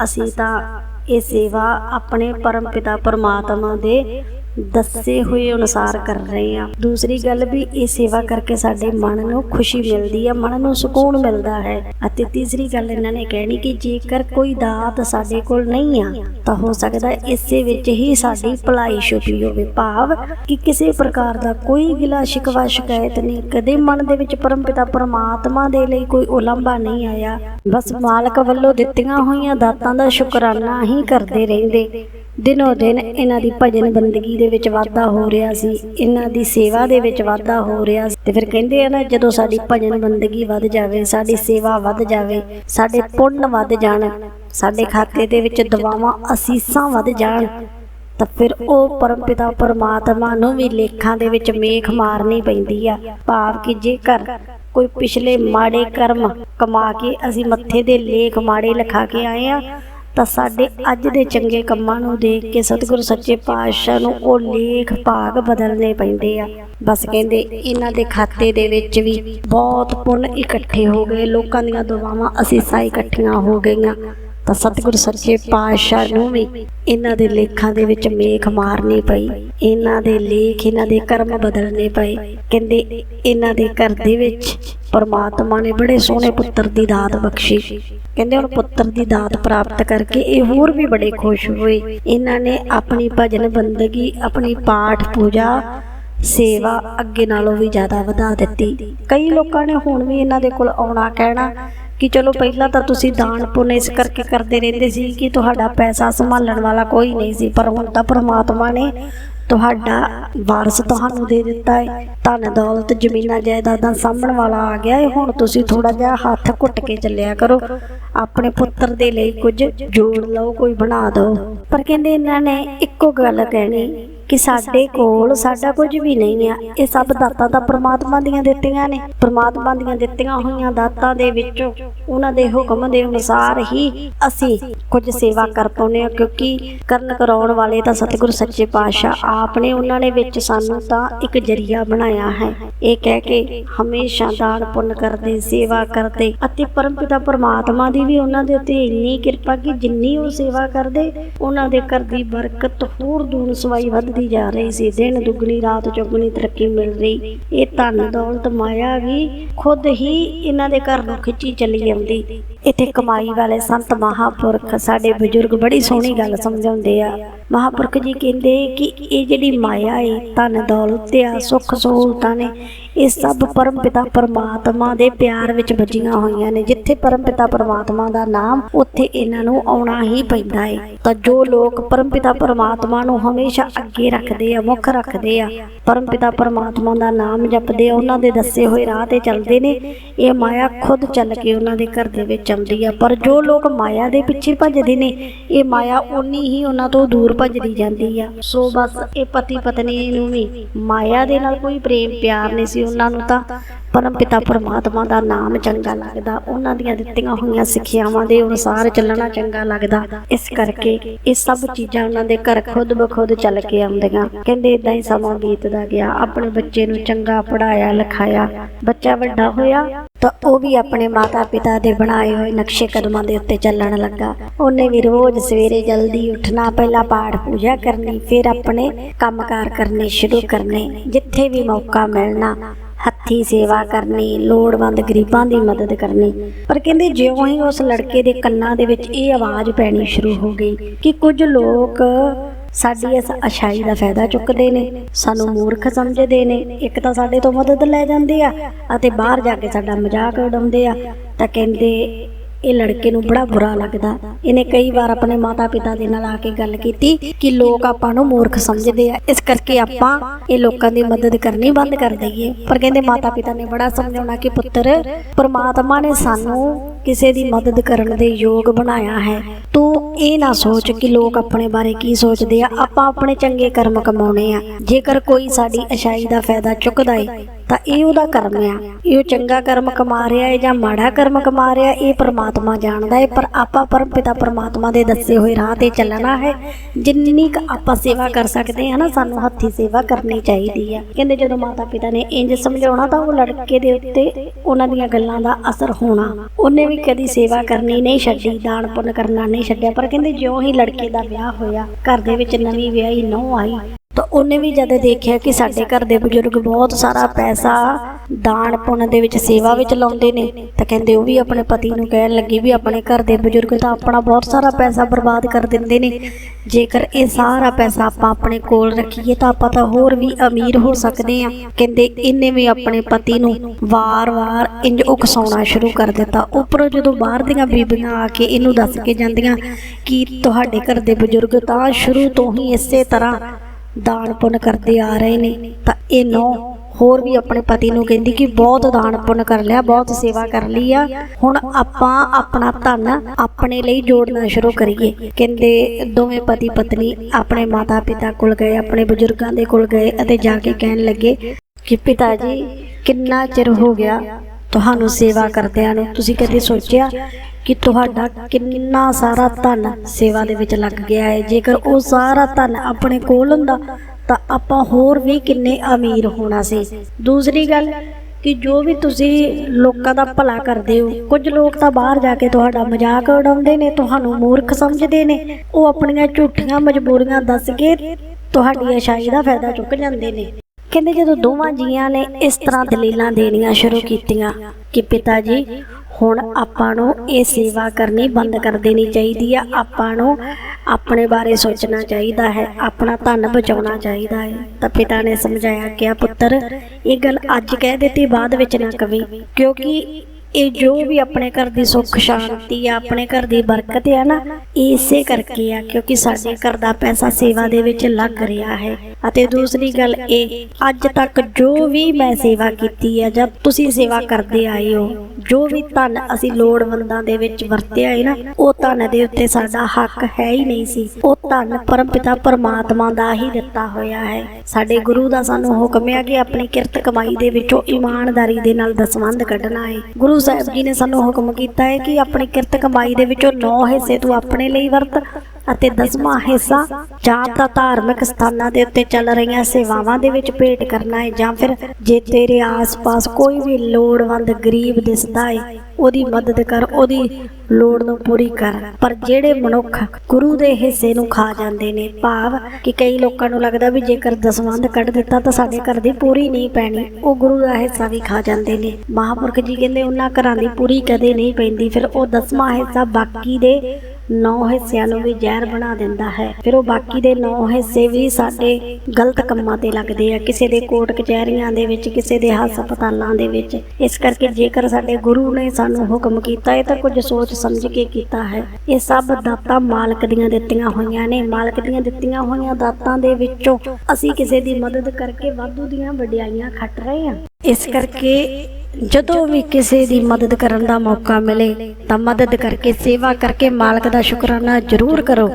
ਅਸੀਂ ਤਾਂ ਇਹ ਸੇਵਾ ਆਪਣੇ ਪਰਮ ਪਿਤਾ ਪਰਮਾਤਮਾ ਦੇ ਦੱਸੇ ਹੋਏ ਅਨੁਸਾਰ ਕਰ ਰਹੇ ਆ ਦੂਸਰੀ ਗੱਲ ਵੀ ਇਹ ਸੇਵਾ ਕਰਕੇ ਸਾਡੇ ਮਨ ਨੂੰ ਖੁਸ਼ੀ ਮਿਲਦੀ ਆ, ਮਨ ਨੂੰ ਸਕੂਨ ਮਿਲਦਾ ਹੈ। ਅਤੇ ਤੀਸਰੀ ਗੱਲ ਇਹਨਾਂ ਨੇ ਕਹਿਣੀ ਕਿ ਜੇਕਰ ਕੋਈ ਦਾਤ ਸਾਡੇ ਕੋਲ ਨਹੀਂ ਆ, ਤਾਂ ਹੋ ਸਕਦਾ ਇਸੇ ਵਿੱਚ ਹੀ ਸਾਡੀ ਭਲਾਈ ਛੁਪੀ ਹੋਵੇ। ਭਾਵ ਕਿ ਕਿਸੇ ਪ੍ਰਕਾਰ ਦਾ ਕੋਈ ਗਿਲਾ ਸ਼ਿਕਵਾ, ਸ਼ਿਕਾਇਤ ਨਹੀਂ। ਕਦੇ ਮਨ ਦੇ ਵਿੱਚ ਪਰਮ ਪਿਤਾ ਪਰਮਾਤਮਾ ਦੇ ਲਈ ਕੋਈ ਉਲੰਭਾ ਨਹੀਂ ਆਇਆ। ਬਸ ਮਾਲਕ ਵੱਲੋਂ ਦਿੱਤੀਆਂ ਹੋਈਆਂ ਦਾਤਾਂ ਦਾ ਸ਼ੁਕਰਾਨਾ ਹੀ ਕਰਦੇ ਰਹਿੰਦੇ। ਦਿਨੋ ਦਿਨ ਇਹਨਾਂ ਦੀ ਭਜਨ ਬੰਦਗੀ ਦੇ ਵਿੱਚ ਵਾਧਾ ਹੋ ਰਿਹਾ ਸੀ, ਇਹਨਾਂ ਦੀ ਸੇਵਾ ਦੇ ਵਿੱਚ ਵਾਧਾ ਹੋ ਰਿਹਾ ਸੀ। ਤੇ ਫਿਰ ਕਹਿੰਦੇ ਆ ਨਾ, ਜਦੋਂ ਸਾਡੀ ਭਜਨ ਬੰਦਗੀ ਵੱਧ ਜਾਵੇ, ਸਾਡੀ ਸੇਵਾ ਵੱਧ ਜਾਵੇ, ਸਾਡੇ ਪੁੰਨ ਵੱਧ ਜਾਣ, ਸਾਡੇ ਖਾਤੇ ਦੇ ਵਿੱਚ ਦਵਾਵਾਂ ਅਸੀਸਾਂ ਵੱਧ ਜਾਣ, ਤਾਂ ਫਿਰ ਉਹ ਪਰਮਪਿਤਾ ਪਰਮਾਤਮਾ ਨੂੰ ਵੀ ਲੇਖਾਂ ਦੇ ਵਿੱਚ ਮੇਖ ਮਾਰਨੀ ਪੈਂਦੀ ਆ। ਭਾਵ ਕਿ ਜੇਕਰ ਕੋਈ ਪਿਛਲੇ ਮਾੜੇ ਕਰਮ ਕਮਾ ਕੇ ਅਸੀਂ ਮੱਥੇ ਦੇ ਲੇਖ ਮਾੜੇ ਲਿਖਾ ਕੇ ਆਏ ਆ ਤਾਂ ਸਾਡੇ ਅੱਜ ਦੇ ਚੰਗੇ ਕੰਮਾਂ ਨੂੰ ਦੇਖ ਕੇ ਸਤਿਗੁਰੂ ਸੱਚੇ ਪਾਤਸ਼ਾਹ ਨੂੰ ਉਹ ਲੇਖ ਭਾਗ ਬਦਲਨੇ ਪੈਂਦੇ ਆ। ਬਸ ਕਹਿੰਦੇ ਇਹਨਾਂ ਦੇ ਖਾਤੇ ਦੇ ਵਿੱਚ ਵੀ ਬਹੁਤ ਪੁੰਨ ਇਕੱਠੇ ਹੋ ਗਏ। ਲੋਕਾਂ ਦੀਆਂ ਦੁਆਵਾਂ ਅਸੀਸਾਂ ਇਕੱਠੀਆਂ ਹੋ ਗਈਆਂ। ਤਾਂ ਸਤਿਗੁਰੂ ਸੱਚੇ ਪਾਤਸ਼ਾਹ ਨੂੰ ਵੀ ਇਹਨਾਂ ਦੇ ਲੇਖਾਂ ਦੇ ਵਿੱਚ ਮੇਖ ਮਾਰਨੀ ਪਈ। ਇਹਨਾਂ ਦੇ ਲੇਖ, ਇਹਨਾਂ ਦੇ ਕਰਮ ਬਦਲਨੇ ਪਏ। ਕਹਿੰਦੇ ਇਹਨਾਂ ਦੇ ਘਰ ਦੇ ਵਿੱਚ ਪਰਮਾਤਮਾ ਨੇ ਬੜੇ ਸੋਹਣੇ ਪੁੱਤਰ ਦੀ ਦਾਤ ਬਖਸ਼ੀ। ਕਹਿੰਦੇ ਹੁਣ ਪੁੱਤਰ ਦੀ ਦਾਤ ਪ੍ਰਾਪਤ ਕਰਕੇ ਇਹ ਹੋਰ ਵੀ ਬੜੇ ਖੁਸ਼ ਹੋਏ। ਇਹਨਾਂ ਨੇ ਆਪਣੀ ਭਜਨ ਬੰਦਗੀ, ਆਪਣੀ ਪਾਠ ਪੂਜਾ, ਸੇਵਾ ਅੱਗੇ ਨਾਲੋਂ ਵੀ ਜ਼ਿਆਦਾ ਵਧਾ ਦਿੱਤੀ। ਕਈ ਲੋਕਾਂ ਨੇ ਹੁਣ ਵੀ ਇਹਨਾਂ ਦੇ ਕੋਲ ਆਉਣਾ ਕਹਿਣਾ ਕਿ ਚਲੋ ਪਹਿਲਾਂ ਤਾਂ ਤੁਸੀਂ ਦਾਨ ਪੁੰਨ ਇਸ ਕਰਕੇ ਕਰਦੇ ਰਹਿੰਦੇ ਸੀ ਕਿ ਤੁਹਾਡਾ ਪੈਸਾ ਸੰਭਾਲਣ ਵਾਲਾ ਕੋਈ ਨਹੀਂ ਸੀ, ਪਰ ਹੁਣ ਤਾਂ ਪ੍ਰਮਾਤਮਾ ਨੇ ਤੁਹਾਡਾ ਵਾਰਸ ਤੁਹਾਨੂੰ ਦੇ ਦਿੱਤਾ ਹੈ। ਧਨ, ਦੌਲਤ, ਜ਼ਮੀਨਾਂ, ਜਾਇਦਾਦਾਂ ਸਾਂਭਣ ਵਾਲਾ ਆ ਗਿਆ ਹੈ। ਹੁਣ ਤੁਸੀਂ ਥੋੜਾ ਜਿਹਾ ਹੱਥ ਘੁੱਟ ਕੇ ਚੱਲਿਆ ਕਰੋ। ਆਪਣੇ ਪੁੱਤਰ ਦੇ ਲਈ ਕੁਝ ਜੋੜ ਲਓ, ਕੋਈ ਬਣਾ ਦਿਓ। ਪਰ ਕਹਿੰਦੇ ਇਹਨਾਂ ਨੇ ਇੱਕੋ ਗੱਲ ਕਹਿਣੀ ਕਿ ਸਾਡੇ ਕੋਲ ਸਾਡਾ ਕੁਝ ਵੀ ਨਹੀਂ ਆ। ਇਹ ਸਭ ਦਾਤਾਂ ਤਾਂ ਪ੍ਰਮਾਤਮਾ ਦੀਆਂ ਦਿੱਤੀਆਂ ਨੇ। ਪ੍ਰਮਾਤਮਾ ਦੀਆਂ ਦਿੱਤੀਆਂ ਹੋਈਆਂ ਦਾਤਾਂ ਦੇ ਵਿੱਚੋਂ ਉਹਨਾਂ ਦੇ ਹੁਕਮ ਦੇ ਅਨੁਸਾਰ ਹੀ ਅਸੀਂ ਕੁਝ ਸੇਵਾ ਕਰ ਪਾਉਂਦੇ ਆ ਕਿਉਂਕਿ ਕਰਨ ਕਰਾਉਣ ਵਾਲੇ ਤਾਂ ਸਤਿਗੁਰੂ ਸੱਚੇ ਪਾਤਸ਼ਾਹ ਆਪ ਨੇ ਉਹਨਾਂ ਨੇ ਵਿੱਚ ਸਾਨੂੰ ਤਾਂ ਇੱਕ ਜਰੀਆ ਬਣਾਇਆ ਹੈ। ਇਹ ਕਹਿ ਕੇ ਹਮੇਸ਼ਾ ਦਾਨ ਪੁੰਨ ਕਰਦੇ, ਸੇਵਾ ਕਰਦੇ ਅਤੇ ਪਰਮਪਿਤਾ ਪਰਮਾਤਮਾ ਦੀ ਵੀ ਉਹਨਾਂ ਦੇ ਉੱਤੇ ਇੰਨੀ ਕਿਰਪਾ ਕਿ ਜਿੰਨੀ ਉਹ ਸੇਵਾ ਕਰਦੇ, ਉਹਨਾਂ ਦੇ ਘਰ ਦੀ ਬਰਕਤ ਹੋਰ ਦੂਣ ਸਵਾਈ ਵੱਧ ਵੱਧਦੀ ਜਾ ਰਹੀ ਸੀ। ਦਿਨ ਦੁੱਗਣੀ, ਰਾਤ ਚੌਗਣੀ ਤਰੱਕੀ ਮਿਲ ਰਹੀ। ਇਹ ਧਨ ਦੌਲਤ ਮਾਇਆ ਵੀ ਖੁਦ ਹੀ ਇਹਨਾਂ ਦੇ ਘਰ ਨੂੰ ਖਿੱਚੀ ਚੱਲੀ ਆਉਂਦੀ ਇੱਥੇ ਕਮਾਈ ਵਾਲੇ ਸੰਤ ਮਹਾਪੁਰਖ ਸਾਡੇ ਬਜ਼ੁਰਗ ਬੜੀ ਸੋਹਣੀ ਗੱਲ ਸਮਝਾਉਂਦੇ ਆ। ਮਹਾਪੁਰਖ ਜੀ ਕਹਿੰਦੇ ਕਿ ਇਹ ਜਿਹੜੀ ਮਾਇਆ ਏ, ਧਨ ਦੌਲਤ ਆ, ਸੁੱਖ ਸਹੂਲਤਾਂ ਨੇ ਇਹ ਸਭ ਪਰਮ ਪਿਤਾ ਪਰਮਾਤਮਾ ਦੇ ਪਿਆਰ ਵਿੱਚ ਵੱਜੀਆਂ ਹੋਈਆਂ ਨੇ। ਜਿੱਥੇ ਪਰਮ ਪਿਤਾ ਪਰਮਾਤਮਾ ਦਾ ਨਾਮ, ਉੱਥੇ ਇਹਨਾਂ ਨੂੰ ਆਉਣਾ ਹੀ ਪੈਂਦਾ ਏ। ਤਾਂ ਜੋ ਲੋਕ ਪਰਮਪਿਤਾ ਪਰਮਾਤਮਾ ਨੂੰ ਹਮੇਸ਼ਾ ਅੱਗੇ ਰੱਖਦੇ ਆ, ਮੁੱਖ ਰੱਖਦੇ ਆ, ਪਰਮਪਿਤਾ ਪਰਮਾਤਮਾ ਦਾ ਨਾਮ ਜਪਦੇ ਆ, ਉਹਨਾਂ ਦੇ ਦੱਸੇ ਹੋਏ ਰਾਹ ਤੇ ਚੱਲਦੇ ਨੇ। ਇਹ ਮਾਇਆ ਖੁਦ ਚੱਲ ਕੇ ਉਹਨਾਂ ਦੇ ਘਰ ਦੇ ਵਿੱਚ ਆਉਂਦੀ ਆ। ਪਰ ਜੋ ਲੋਕ ਮਾਇਆ ਦੇ ਪਿੱਛੇ ਭੱਜਦੇ ਨੇ, ਇਹ ਮਾਇਆ ਉਨੀ ਹੀ ਉਹਨਾਂ ਤੋਂ ਦੂਰ ਭੱਜਦੀ ਜਾਂਦੀ ਆ। ਸੋ ਬਸ ਇਹ ਪਤੀ ਪਤਨੀ ਨੂੰ ਵੀ ਮਾਇਆ ਦੇ ਨਾਲ ਕੋਈ ਪ੍ਰੇਮ ਪਿਆਰ ਨਹੀਂ ਸੀ ਉਹਨਾਂ ਨੂੰ ਤਾਂ ਪਰਮਪਿਤਾ ਪਰਮਾਤਮਾ ਦਾ ਨਾਮ ਚੰਗਾ ਲੱਗਦਾ। ਉਹਨਾਂ ਦੀਆਂ ਦਿੱਤੀਆਂ ਹੋਈਆਂ ਸਿੱਖਿਆਵਾਂ ਦੇ ਅਨੁਸਾਰ ਚੱਲਣਾ ਚੰਗਾ ਲੱਗਦਾ। ਇਸ ਕਰਕੇ ਇਹ ਸਭ ਚੀਜ਼ਾਂ ਉਹਨਾਂ ਦੇ ਘਰ ਖੁਦ ਬਖੁਦ ਚੱਲ ਕੇ ਆਉਂਦੀਆਂ। ਕਹਿੰਦੇ ਇਦਾਂ ਹੀ ਸਮਾਂ ਬੀਤਦਾ ਗਿਆ। ਆਪਣੇ ਬੱਚੇ ਨੂੰ ਚੰਗਾ ਪੜਾਇਆ ਲਿਖਾਇਆ। ਬੱਚਾ ਵੱਡਾ ਹੋਇਆ ਤਾਂ ਉਹ ਵੀ ਆਪਣੇ ਮਾਤਾ ਪਿਤਾ ਦੇ ਬਣਾਏ ਹੋਏ ਨਕਸ਼ੇ ਕਦਮਾਂ ਦੇ ਉੱਤੇ ਚੱਲਣ ਲੱਗਾ। ਉਹਨੇ ਵੀ ਰੋਜ਼ ਸਵੇਰੇ ਜਲਦੀ ਉੱਠਣਾ, ਪਹਿਲਾਂ ਪਾਠ ਪੂਜਾ ਕਰਨੀ, ਫਿਰ ਆਪਣੇ ਕੰਮਕਾਰ ਕਰਨੇ ਸ਼ੁਰੂ ਕਰਨੇ, ਜਿੱਥੇ ਵੀ ਮੌਕਾ ਮਿਲਣਾ, ਹੱਥੀ ਸੇਵਾ ਕਰਨੀ, ਲੋੜਵੰਦ ਗਰੀਬਾਂ ਦੀ ਮਦਦ ਕਰਨੀ। ਪਰ ਕਹਿੰਦੇ ਜਿਉਂ ਹੀ ਉਸ ਲੜਕੇ ਦੇ ਕੰਨਾਂ ਦੇ ਵਿੱਚ ਇਹ ਆਵਾਜ਼ ਪੈਣੀ ਸ਼ੁਰੂ ਹੋ ਗਈ ਕਿ ਕੁਝ ਲੋਕ ਸਾਡੀ ਇਸ ਅਛਾਈ ਦਾ ਫਾਇਦਾ ਚੁੱਕਦੇ ਨੇ। ਸਾਨੂੰ ਮੂਰਖ ਸਮਝਦੇ ਨੇ। ਇੱਕ ਤਾਂ ਸਾਡੇ ਤੋਂ ਮਦਦ ਲੈ ਜਾਂਦੇ ਆ ਅਤੇ ਬਾਹਰ ਜਾ ਕੇ ਸਾਡਾ ਮਜ਼ਾਕ ਉਡਾਉਂਦੇ ਆ। ਤਾਂ ਕਹਿੰਦੇ ਇਹ ਲੜਕੇ ਨੂੰ ਬੜਾ ਬੁਰਾ ਲੱਗਦਾ। ਇਹਨੇ ਕਈ ਵਾਰ ਆਪਣੇ ਮਾਤਾ ਪਿਤਾ ਦੇ ਨਾਲ ਆ ਕੇ ਗੱਲ ਕੀਤੀ ਕਿ ਲੋਕ ਆਪਾਂ ਨੂੰ ਮੂਰਖ ਸਮਝਦੇ ਆ। ਇਸ ਕਰਕੇ ਆਪਾਂ ਇਹ ਲੋਕਾਂ ਦੀ ਮਦਦ ਕਰਨੀ ਬੰਦ ਕਰ ਦਈਏ। ਪਰ ਕਹਿੰਦੇ ਮਾਤਾ ਪਿਤਾ ਨੇ ਬੜਾ ਸਮਝਾਉਣਾ ਕਿ ਪੁੱਤਰ, ਪ੍ਰਮਾਤਮਾ ਨੇ ਸਾਨੂੰ ਕਿਸੇ ਦੀ ਮਦਦ ਕਰਨ ਦੇ ਯੋਗ ਬਣਾਇਆ ਹੈ। ਤੂੰ ਇਹ ਨਾ ਸੋਚ ਕਿ ਲੋਕ ਆਪਣੇ ਬਾਰੇ ਕੀ ਸੋਚਦੇ ਆ। ਆਪਾਂ ਆਪਣੇ ਚੰਗੇ ਕਰਮ ਕਮਾਉਣੇ ਆ। ਜੇਕਰ ਕੋਈ ਸਾਡੀ ਅਛਾਈ ਦਾ ਫਾਇਦਾ ਚੁੱਕਦਾ ਏ ਤਾਂ ਇਹ ਉਹਦਾ ਕਰਮ ਆ। ਇਹ ਉਹ ਚੰਗਾ ਕਰਮ ਕਮਾ ਰਿਹਾ ਹੈ ਜਾਂ ਮਾੜਾ ਕਰਮ ਕਮਾ ਰਿਹਾ, ਇਹ ਪ੍ਰਮਾਤਮਾ ਜਾਣਦਾ ਹੈ ਪਰ ਆਪਾਂ ਪਰਮ ਪਿਤਾ ਪਰਮਾਤਮਾ ਦੇ ਦੱਸੇ ਹੋਏ ਰਾਹ ਤੇ ਚੱਲਣਾ ਹੈ। ਜਿੰਨੀ ਕੁ ਆਪਾਂ ਸੇਵਾ ਕਰ ਸਕਦੇ ਹਾਂ ਨਾ, ਸਾਨੂੰ ਹੱਥੀ ਸੇਵਾ ਕਰਨੀ ਚਾਹੀਦੀ ਆ। ਕਹਿੰਦੇ ਜਦੋਂ ਮਾਤਾ ਪਿਤਾ ਨੇ ਇੰਜ ਸਮਝਾਉਣਾ ਤਾਂ ਉਹ ਲੜਕੇ ਦੇ ਉੱਤੇ ਉਹਨਾਂ ਦੀਆਂ ਗੱਲਾਂ ਦਾ ਅਸਰ ਹੋਣਾ। ਉਹਨੇ ਵੀ ਕਦੀ ਸੇਵਾ ਕਰਨੀ ਨਹੀਂ ਛੱਡੀ, ਦਾਨ ਪੁੰਨ ਕਰਨਾ ਨਹੀਂ ਛੱਡਿਆ। ਪਰ ਕਹਿੰਦੇ ਜਿਉਂ ਹੀ ਲੜਕੇ ਦਾ ਵਿਆਹ ਹੋਇਆ, ਘਰ ਦੇ ਵਿੱਚ ਨਵੀਂ ਵਿਆਹੀ ਨਹੁੰ ਆਈ ਤਾਂ ਉਹਨੇ ਵੀ ਜਦ ਦੇਖਿਆ ਕਿ ਸਾਡੇ ਘਰ ਦੇ ਬਜ਼ੁਰਗ ਬਹੁਤ ਸਾਰਾ ਪੈਸਾ ਦਾਨ ਪੁੰਨ ਦੇ ਵਿੱਚ, ਸੇਵਾ ਵਿੱਚ ਲਾਉਂਦੇ ਨੇ, ਤਾਂ ਕਹਿੰਦੇ ਉਹ ਵੀ ਆਪਣੇ ਪਤੀ ਨੂੰ ਕਹਿਣ ਲੱਗੀ ਵੀ ਆਪਣੇ ਘਰ ਦੇ ਬਜ਼ੁਰਗ ਤਾਂ ਆਪਣਾ ਬਹੁਤ ਸਾਰਾ ਪੈਸਾ ਬਰਬਾਦ ਕਰ ਦਿੰਦੇ ਨੇ। ਜੇਕਰ ਇਹ ਸਾਰਾ ਪੈਸਾ ਆਪਾਂ ਆਪਣੇ ਕੋਲ ਰੱਖੀਏ ਤਾਂ ਆਪਾਂ ਤਾਂ ਹੋਰ ਵੀ ਅਮੀਰ ਹੋ ਸਕਦੇ ਆ ਕਹਿੰਦੇ ਇਹਨੇ ਵੀ ਆਪਣੇ ਪਤੀ ਨੂੰ ਵਾਰ-ਵਾਰ ਇੰਜ ਉਕਸਾਉਣਾ ਸ਼ੁਰੂ ਕਰ ਦਿੱਤਾ। ਉੱਪਰੋਂ ਜਦੋਂ ਬਾਹਰ ਦੀਆਂ ਬੀਬੀਆਂ ਆ ਕੇ ਇਹਨੂੰ ਦੱਸ ਕੇ ਜਾਂਦੀਆਂ ਕਿ ਤੁਹਾਡੇ ਘਰ ਦੇ ਬਜ਼ੁਰਗ ਤਾਂ ਸ਼ੁਰੂ ਤੋਂ ਹੀ ਇਸੇ ਤਰ੍ਹਾਂ ਦਾਨ ਪੁੰਨ ਕਰਦੇ ਆ ਰਹੇ ਨੇ। ਤਾਂ ਇਹ ਨੌ ਹੋਰ ਵੀ ਆਪਣੇ ਪਤੀ ਨੂੰ ਕਹਿੰਦੀ ਕਿ ਬਹੁਤ ਦਾਨ ਪੁੰਨ ਕਰ ਲਿਆ, ਬਹੁਤ ਸੇਵਾ ਕਰ ਲਈ ਆ। ਹੁਣ ਆਪਾਂ ਆਪਣਾ ਧਨ ਆਪਣੇ ਲਈ ਜੋੜਨਾ ਸ਼ੁਰੂ ਕਰੀਏ। ਕਹਿੰਦੇ ਦੋਵੇਂ ਪਤੀ ਪਤਨੀ ਆਪਣੇ ਮਾਤਾ ਪਿਤਾ ਕੋਲ ਗਏ, ਆਪਣੇ ਬਜ਼ੁਰਗਾਂ ਦੇ ਕੋਲ ਗਏ ਅਤੇ ਜਾ ਕੇ ਕਹਿਣ ਲੱਗੇ ਕਿ ਪਿਤਾ ਜੀ ਕਿੰਨਾ ਚਿਰ ਹੋ ਗਿਆ ਤੁਹਾਨੂੰ ਸੇਵਾ ਕਰਦਿਆਂ ਨੂੰ? ਤੁਸੀਂ ਕਦੇ ਸੋਚਿਆ ਕਿ ਤੁਹਾਡਾ ਕਿੰਨਾ ਸਾਰਾ ਧਨ ਸੇਵਾ ਦੇ ਵਿੱਚ ਲੱਗ ਗਿਆ ਹੈ। ਜੇਕਰ ਉਹ ਸਾਰਾ ਧਨ ਆਪਣੇ ਕੋਲ ਹੁੰਦਾ, ਤਾਂ ਆਪਾਂ ਹੋਰ ਵੀ ਕਿੰਨੇ ਅਮੀਰ ਹੋਣਾ ਸੀ। ਦੂਸਰੀ ਗੱਲ ਕਿ ਜੋ ਵੀ ਤੁਸੀਂ ਲੋਕਾਂ ਦਾ ਭਲਾ ਕਰਦੇ ਹੋ, ਕੁਝ ਲੋਕ ਤਾਂ ਬਾਹਰ ਜਾ ਕੇ ਤੁਹਾਡਾ ਮਜ਼ਾਕ ਉਡਾਉਂਦੇ ਨੇ, ਤੁਹਾਨੂੰ ਮੂਰਖ ਸਮਝਦੇ ਨੇ। ਉਹ ਆਪਣੀਆਂ ਝੂਠੀਆਂ ਮਜਬੂਰੀਆਂ ਦੱਸ ਕੇ ਤੁਹਾਡੀ ਅਸ਼ਾਈ ਦਾ ਫਾਇਦਾ ਚੁੱਕ ਜਾਂਦੇ ਨੇ। ਕਹਿੰਦੇ ਜਦੋਂ ਦੋਵਾਂ ਜੀਆਂ ਨੇ ਇਸ ਤਰ੍ਹਾਂ ਦਲੀਲਾਂ ਦੇਣੀਆਂ ਸ਼ੁਰੂ ਕੀਤੀਆਂ ਕਿ ਪਿਤਾ ਜੀ ਹੁਣ ਆਪਾਂ ਨੂੰ ਇਹ ਸੇਵਾ ਕਰਨੀ ਬੰਦ ਕਰ ਦੇਣੀ ਚਾਹੀਦੀ ਆ। ਆਪਾਂ ਨੂੰ ਆਪਣੇ ਬਾਰੇ ਸੋਚਣਾ ਚਾਹੀਦਾ ਹੈ, ਆਪਣਾ ਧਨ ਬਚਾਉਣਾ ਚਾਹੀਦਾ ਹੈ। ਤਾਂ ਪਿਤਾ ਨੇ ਸਮਝਾਇਆ ਕਿ ਆ ਪੁੱਤਰ, ਇਹ ਗੱਲ ਅੱਜ ਕਹਿ ਦਿੱਤੀ, ਬਾਅਦ ਵਿੱਚ ਨਾ ਕਵੀ, ਕਿਉਂਕਿ ਇਹ ਜੋ ਵੀ ਆਪਣੇ ਘਰ ਦੀ ਸੁੱਖ ਸ਼ਾਂਤੀ ਆ, ਆਪਣੇ ਘਰ ਦੀ ਬਰਕਤ ਆ ਨਾ ਇਹ ਇਸੇ ਕਰਕੇ ਆ, ਕਿਉਂਕਿ ਸਾਡੇ ਘਰ ਦਾ ਪੈਸਾ ਸੇਵਾ ਦੇ ਵਿੱਚ ਲੱਗ ਰਿਹਾ ਹੈ। ਅਤੇ ਦੂਸਰੀ ਗੱਲ ਇਹ, ਅੱਜ ਤੱਕ ਜੋ ਵੀ ਮੈਂ ਸੇਵਾ ਕੀਤੀ ਹੈ ਜਦ ਤੁਸੀਂ ਸੇਵਾ ਕਰਦੇ ਆਏ ਹੋ, ਜੋ ਵੀ ਧਨ ਅਸੀਂ ਲੋੜਵੰਦਾਂ ਦੇ ਵਿੱਚ ਵਰਤਿਆ ਹੈ ਨਾ, ਉਹ ਧਨ ਦੇ ਉੱਤੇ ਸਾਡਾ ਹੱਕ ਹੈ ਹੀ ਨਹੀਂ ਸੀ। ਉਹ ਧਨ ਪਰਮਪਿਤਾ ਪਰਮਾਤਮਾ ਦਾ ਹੀ ਦਿੱਤਾ ਹੋਇਆ ਹੈ। ਸਾਡੇ ਗੁਰੂ ਦਾ ਸਾਨੂੰ ਹੁਕਮ ਹੈ ਕਿ ਆਪਣੀ ਕਿਰਤ ਕਮਾਈ ਦੇ ਵਿੱਚੋਂ ਇਮਾਨਦਾਰੀ ਦੇ ਨਾਲ ਦਸਵੰਧ ਕੱਢਣਾ ਹੈ ਗੁਰੂ ਸਾਹਿਬ ਜੀ ਨੇ ਸਾਨੂੰ ਹੁਕਮ ਕੀਤਾ ਹੈ ਕਿ ਆਪਣੀ ਕਿਰਤ ਕਮਾਈ ਦੇ ਵਿੱਚੋਂ 9 ਹਿੱਸੇ ਤੂੰ ਆਪਣੇ ਲਈ ਵਰਤ ਅਤੇ ਦਸਵਾਂ ਹਿੱਸਾ ਜਾਂ ਤਾਂ ਧਾਰਮਿਕ ਸਥਾਨਾਂ ਦੇ ਉੱਤੇ ਚੱਲ ਰਹੀਆਂ ਸੇਵਾਵਾਂ ਦੇ ਵਿੱਚ ਭੇਟ ਕਰਨਾ ਹੈ ਜਾਂ ਫਿਰ ਜੇ ਤੇਰੇ ਆਸ-ਪਾਸ ਕੋਈ ਵੀ ਲੋੜਵੰਦ ਗਰੀਬ ਦਿਸਦਾ ਹੈ ਉਹਦੀ ਮਦਦ ਕਰ, ਉਹਦੀ ਲੋੜ ਨੂੰ ਪੂਰੀ ਕਰ। ਪਰ ਜਿਹੜੇ ਮਨੁੱਖ ਗੁਰੂ ਦੇ ਹਿੱਸੇ ਨੂੰ ਖਾ ਜਾਂਦੇ ਨੇ, ਭਾਵ ਕਿ ਕਈ ਲੋਕਾਂ ਨੂੰ ਲੱਗਦਾ ਵੀ ਜੇਕਰ ਦਸਵੰਧ ਕੱਢ ਦਿੱਤਾ ਤਾਂ ਸਾਡੇ ਘਰ ਦੀ ਪੂਰੀ ਨਹੀਂ ਪੈਣੀ, ਉਹ ਗੁਰੂ ਦਾ ਹਿੱਸਾ ਵੀ ਖਾ ਜਾਂਦੇ ਨੇ। ਮਹਾਂਪੁਰਖ ਜੀ ਕਹਿੰਦੇ, ਉਹਨਾਂ ਘਰਾਂ ਦੀ ਪੂਰੀ ਕਦੇ ਨਹੀਂ ਪੈਂਦੀ, ਫਿਰ ਉਹ ਦਸਵਾਂ ਹਿੱਸਾ ਬਾਕੀ ਦੇ ਨੌ ਹਿੱਸਿਆਂ ਨੂੰ ਵੀ ਜ਼ਹਿਰ ਬਣਾ ਦਿੰਦਾ ਹੈ। ਫਿਰ ਉਹ ਬਾਕੀ ਦੇ ਨੌ ਹਿੱਸੇ ਵੀ ਸਾਡੇ ਗਲਤ ਕੰਮਾਂ ਤੇ ਲੱਗਦੇ ਆ। ਕਿਸੇ ਦੇ ਕੋਰਟ ਕਚਹਿਰੀਆਂ ਦੇ ਵਿੱਚ, ਕਿਸੇ ਦੇ ਹਸਪਤਾਲਾਂ ਦੇ ਵਿੱਚ। ਇਸ ਕਰਕੇ ਜੇਕਰ ਸਾਡੇ ਗੁਰੂ ਨੇ ਸਾਨੂੰ ਹੁਕਮ ਕੀਤਾ ਹੈ ਤਾਂ ਕੁਝ ਸੋਚ ਸਮਝ ਕੇ ਕੀਤਾ ਹੈ। ਇਹ ਸਭ ਦਾਤਾਂ ਮਾਲਕ ਦੀਆਂ ਦਿੱਤੀਆਂ ਹੋਈਆਂ ਨੇ। ਮਾਲਕ ਦੀਆਂ ਦਿੱਤੀਆਂ ਹੋਈਆਂ ਦਾਤਾਂ ਦੇ ਵਿੱਚੋਂ ਅਸੀਂ ਕਿਸੇ ਦੀ ਮਦਦ ਕਰਕੇ ਵਾਧੂ ਦੀਆਂ ਵਡਿਆਈਆਂ ਖੱਟ ਰਹੇ ਹਾਂ। ਇਸ ਕਰਕੇ ਜਦੋਂ ਵੀ ਕਿਸੇ ਦੀ ਮਦਦ ਕਰਨ ਦਾ ਮੌਕਾ ਮਿਲੇ ਤਾਂ ਮਦਦ ਕਰਕੇ, ਸੇਵਾ ਕਰਕੇ ਮਾਲਕ ਦਾ ਸ਼ੁਕਰਾਨਾ ਜ਼ਰੂਰ ਕਰੋ